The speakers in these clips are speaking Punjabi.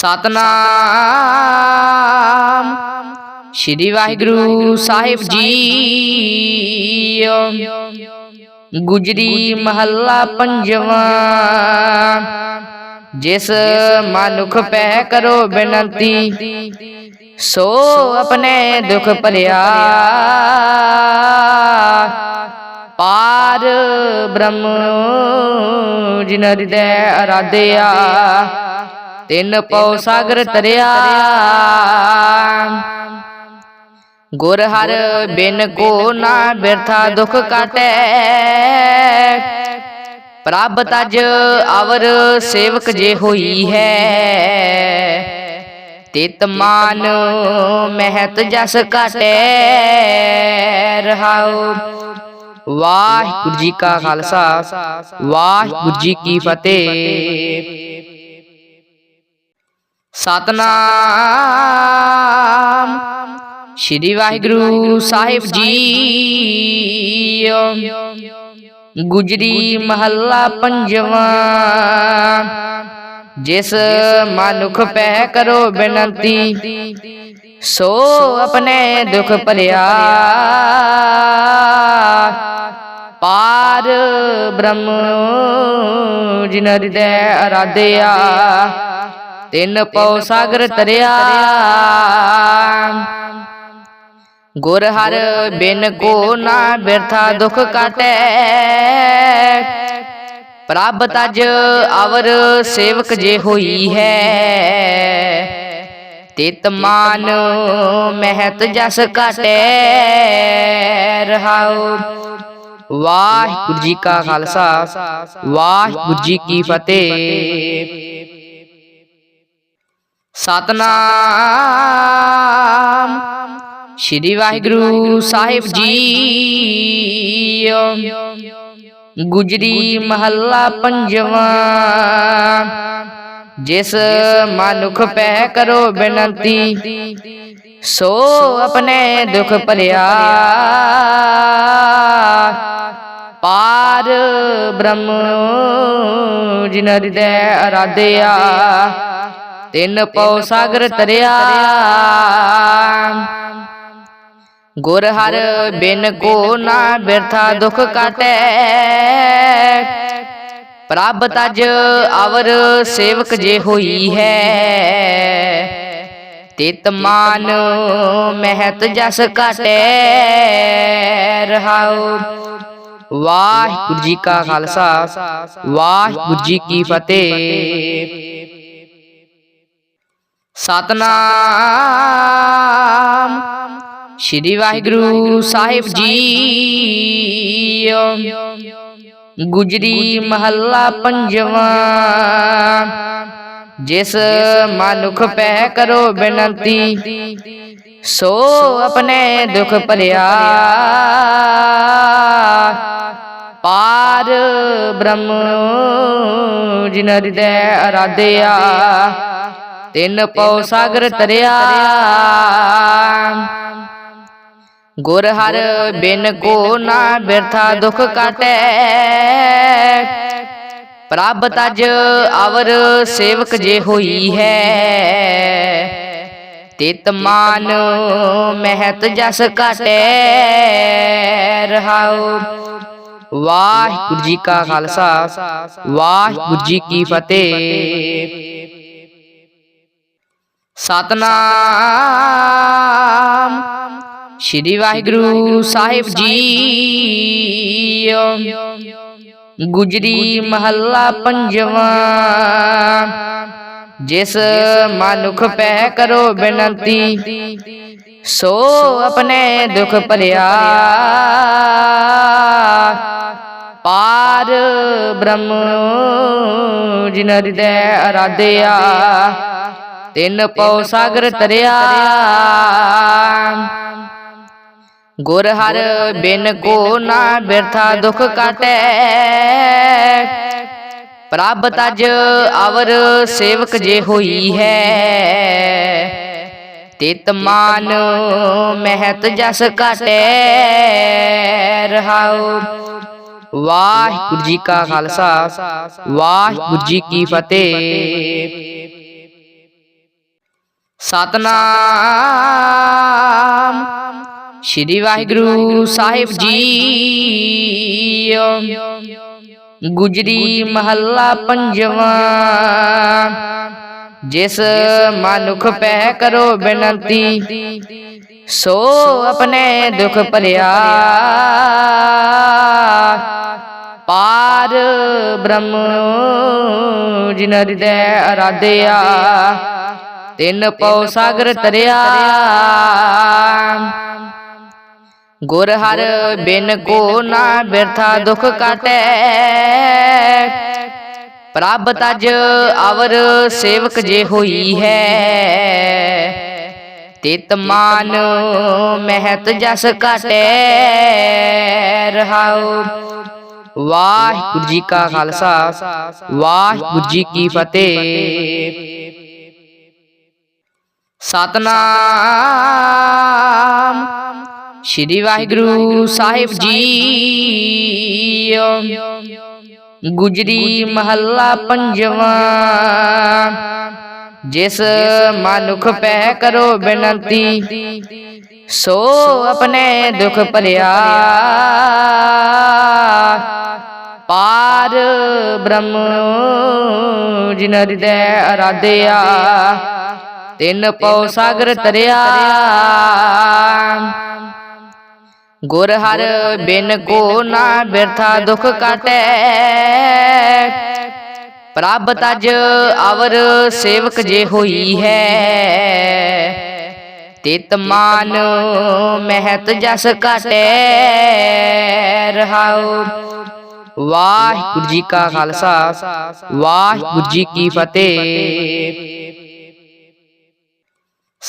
ਸਤਨਾਮ। ਸ੍ਰੀ ਵਾਹਿਗੁਰੂ ਸਾਹਿਬ ਜੀ। ਗੁਜਰੀ ਮਹੱਲਾ ਪੰਜਵਾਂ। ਜਿਸ ਮਨੁਖ ਪੈ ਕਰੋ ਬੇਨਤੀ, ਸੋ ਆਪਣੇ ਦੁਖ ਭਰਿਆ। ਪਾਰ ਬ੍ਰਹਮ ਜਿਨ ਹਿਰਦੈ ਅਰਾਧਿਆ ਤਿੰਨ ਪਉ ਸਾਗਰ ਤਰਿਆ ਗੁਰ ਹਰ ਬਿਨ ਕੋ ਨਾ ਬਿਰਥਾ ਦੁਖ ਕਾਟੈ। ਪ੍ਰਭ ਤਜ ਅਵਰ ਸੇਵਕ ਜੇ ਹੋਈ ਹੈ। ਤਿਤ ਮਾਨ ਮਹਿਤ ਜਸ ਕਾਟੈ। ਰਹਾਉ। ਵਾਹਿਗੁਰੂ ਜੀ ਕਾ ਖਾਲਸਾ। ਵਾਹਿਗੁਰੂ ਜੀ ਕੀ ਫਤਿਹ। ਸਤਨਾਮ। ਸ੍ਰੀ ਵਾਹਿਗੁਰੂ ਸਾਹਿਬ ਜੀ ਗੁਜਰੀ ਮਹੱਲਾ ਪੰਜਵਾਂ। ਜਿਸ ਮਨੁਖ ਪੈ ਕਰੋ ਬੇਨੰਤੀ ਸੋ ਆਪਣੇ ਦੁਖ ਭਰਿਆ। ਪਾਰ ਬ੍ਰਹਮ ਜਿਨ ਹਿਰਦੈ ਅਰਾਧਿਆ ਤਿੰਨ ਪਉ ਸਾਗਰ ਤਰਿਆ ਗੁਰ ਹਰ ਬਿਨ ਕੋ ਨਾ ਬਿਰਥਾ ਦੁਖ ਕਾਟੈ। ਪ੍ਰਭ ਤਜ ਅਵਰ ਸੇਵਕ ਜੇ ਹੋਈ ਹੈ। ਤਿਤ ਮਾਨ ਮਹਿਤ ਜਸ ਕਾਟੈ। ਰਹਾਉ। ਵਾਹਿਗੁਰੂ ਜੀ ਕਾ ਖਾਲਸਾ। ਵਾਹਿਗੁਰੂ ਜੀ ਕੀ ਫਤਿਹ। ਸਤਨਾਮ। ਸ੍ਰੀ ਵਾਹਿਗੁਰੂ ਸਾਹਿਬ ਜੀ ਗੁਜਰੀ ਮਹੱਲਾ ਪੰਜਵਾਂ। ਜਿਸ ਮਨੁਖ ਪੈ ਕਰੋ ਬੇਨੰਤੀ ਸੋ ਆਪਣੇ ਦੁਖ ਭਰਿਆ। ਪਾਰ ਬ੍ਰਹਮ ਜਿਨ ਹਿਰਦੈ ਅਰਾਧਿਆ। ਤਿੰਨ ਪਉ ਸਾਗਰ ਤਰਿਆ ਗੁਰ ਹਰ ਬਿਨ ਕੋ ਨਾ ਬਿਰਥਾ ਦੁਖ ਕਾਟੈ। ਪ੍ਰਭ ਤਜ ਅਵਰ ਸੇਵਕ ਜੇ ਹੋਈ ਹੈ। ਤਿਤ ਮਾਨ ਮਹਿਤ ਜਸ ਕਾਟੈ। ਰਹਾਉ। ਵਾਹਿਗੁਰੂ ਜੀ ਕਾ ਖਾਲਸਾ। ਵਾਹਿਗੁਰੂ ਜੀ ਕੀ ਫਤਿਹ। ਸਤਨਾਮ। ਸ੍ਰੀ ਵਾਹਿਗੁਰੂ ਸਾਹਿਬ ਜੀ ਗੁਜਰੀ ਮਹੱਲਾ ਪੰਜਵਾਂ। ਜਿਸ ਮਨੁਖ ਪੈ ਕਰੋ ਬੇਨਤੀ, ਸੋ ਆਪਣੇ ਦੁਖ ਭਰਿਆ। ਪਾਰ ਬ੍ਰਹਮ ਜਿਨ ਹਿਰਦੈ ਅਰਾਧਿਆ ਤਿੰਨ ਪਉ ਸਾਗਰ ਤਰਿਆ ਗੁਰ ਹਰ ਬਿਨ ਕੋ ਨਾ ਬਿਰਥਾ ਦੁਖ ਕਾਟੈ। ਪ੍ਰਭ ਤਜ ਅਵਰ ਸੇਵਕ ਜੇ ਹੋਈ ਹੈ। ਤਿਤ ਮਾਨ ਮਹਿਤ ਜਸ ਕਾਟੈ। ਰਹਾਉ। ਵਾਹਿਗੁਰੂ ਜੀ ਕਾ ਖਾਲਸਾ। ਵਾਹਿਗੁਰੂ ਜੀ ਕੀ ਫਤਿਹ। ਸਤਨਾਮ। ਸ੍ਰੀ ਵਾਹਿਗੁਰੂ ਸਾਹਿਬ ਜੀ ਗੁਜਰੀ ਮਹੱਲਾ ਪੰਜਵਾਂ। ਜਿਸ ਮਨੁਖ ਪੈ ਕਰੋ ਬੇਨਤੀ, ਸੋ ਆਪਣੇ ਦੁਖ ਭਰਿਆ। ਪਾਰ ਬ੍ਰਹਮ ਜਿਨ ਹਿਰਦੈ ਅਰਾਧਿਆ ਤਿੰਨ ਪਉ ਸਾਗਰ ਤਰਿਆ ਗੁਰ ਹਰ ਬਿਨ ਕੋ ਨਾ ਬਿਰਥਾ ਦੁਖ ਕਾਟੈ। ਪ੍ਰਭ ਤਜ ਅਵਰ ਸੇਵਕ ਜੇ ਹੋਈ ਹੈ। ਤਿਤ ਮਾਨ ਮਹਿਤ ਜਸ ਕਾਟੈ। ਰਹਾਉ। ਵਾਹਿਗੁਰੂ ਜੀ ਕਾ ਖਾਲਸਾ। ਵਾਹਿਗੁਰੂ ਜੀ ਕੀ ਫਤਿਹ। ਸਤਨਾਮ। ਸ੍ਰੀ ਵਾਹਿਗੁਰੂ ਸਾਹਿਬ ਜੀ ਗੁਜਰੀ ਮਹੱਲਾ ਪੰਜਵਾਂ। ਜਿਸ ਮਨੁਖ ਪੈ ਕਰੋ ਬੇਨਤੀ, ਸੋ ਆਪਣੇ ਦੁਖ ਭਰਿਆ। ਪਾਰ ਬ੍ਰਹਮ ਜਿਨ ਹਿਰਦੈ ਅਰਾਧਿਆ ਤਿਨ ਪਉ ਸਾਗਰ ਤਰਿਆ ਗੁਰ ਹਰ ਬਿਨ ਕੋ ਨਾ ਬਿਰਥਾ ਦੁਖ ਕਾਟੈ। ਪ੍ਰਭ ਤਜ ਅਵਰ ਸੇਵਕ ਜੇ ਹੋਈ ਹੈ। ਤਿਤ ਮਾਨ ਮਹਿਤ ਜਸ ਕਾਟੈ। ਰਹਾਉ। ਵਾਹਿਗੁਰੂ ਜੀ ਕਾ ਖਾਲਸਾ। ਵਾਹਿਗੁਰੂ ਜੀ ਕੀ ਫਤਿਹ। ਸਤਨਾਮ। ਸ੍ਰੀ ਵਾਹਿਗੁਰੂ ਸਾਹਿਬ ਜੀ। ਗੁਜਰੀ ਮਹੱਲਾ ਪੰਜਵਾਂ। ਜਿਸ ਮਨੁਖ ਪੈ ਕਰੋ ਬੇਨਤੀ, ਸੋ ਆਪਣੇ ਦੁਖ ਭਰਿਆ। ਪਾਰ ਬ੍ਰਹਮ ਜਿਨ ਹਿਰਦੈ ਅਰਾਧਿਆ ਤਿਨ ਪਉ ਸਾਗਰ ਤਰਿਆ ਗੁਰ ਹਰ ਬਿਨ ਕੋ ਨਾ ਬਿਰਥਾ ਦੁਖ ਕਾਟੈ। ਪ੍ਰਭ ਤਜ ਅਵਰ ਸੇਵਕ ਜੇ ਹੋਈ ਹੈ। ਤਿਤ ਮਾਨ ਮਹਿਤ ਜਸ ਕਾਟੈ। ਰਹਾਉ। ਵਾਹਿਗੁਰੂ ਜੀ ਕਾ ਖਾਲਸਾ। ਵਾਹਿਗੁਰੂ ਜੀ ਕੀ ਫਤਿਹ।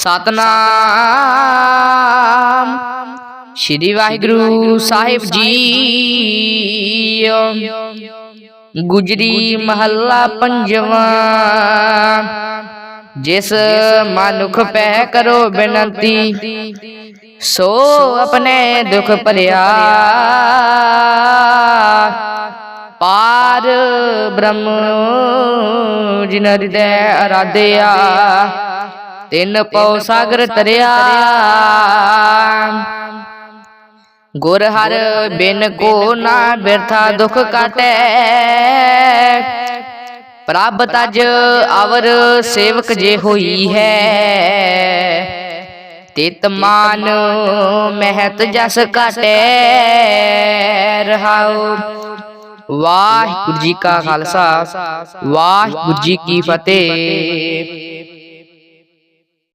ਸਤਨਾਮ। ਸ੍ਰੀ ਵਾਹਿਗੁਰੂ ਸਾਹਿਬ ਜੀ। ਗੁਜਰੀ ਮਹੱਲਾ ਪੰਜਵਾਂ। ਜਿਸ ਮਨੁਖ ਪੈ ਕਰੋ ਬੇਨਤੀ, ਸੋ ਆਪਣੇ ਦੁਖ ਭਰਿਆ। ਪਾਰ ਬ੍ਰਹਮ ਜਿਨ ਹਿਰਦੈ ਅਰਾਧਿਆ ਤਿਨ ਪਉ ਸਾਗਰ ਤਰਿਆ। ਗੁਰ ਹਰ ਬਿਨ ਕੋ ਨਾ ਬਿਰਥਾ ਦੁਖ ਕਾਟੈ। ਪ੍ਰਭ ਤਜ ਅਵਰ ਸੇਵਕ ਜੇ ਹੋਈ ਹੈ। ਤਿਤ ਮਾਨ ਮਹਿਤ ਜਸ ਕਾਟੈ। ਰਹਾਉ। ਵਾਹਿਗੁਰੂ ਜੀ ਕਾ ਖਾਲਸਾ। ਵਾਹਿਗੁਰੂ ਜੀ ਕੀ ਫਤਿਹ।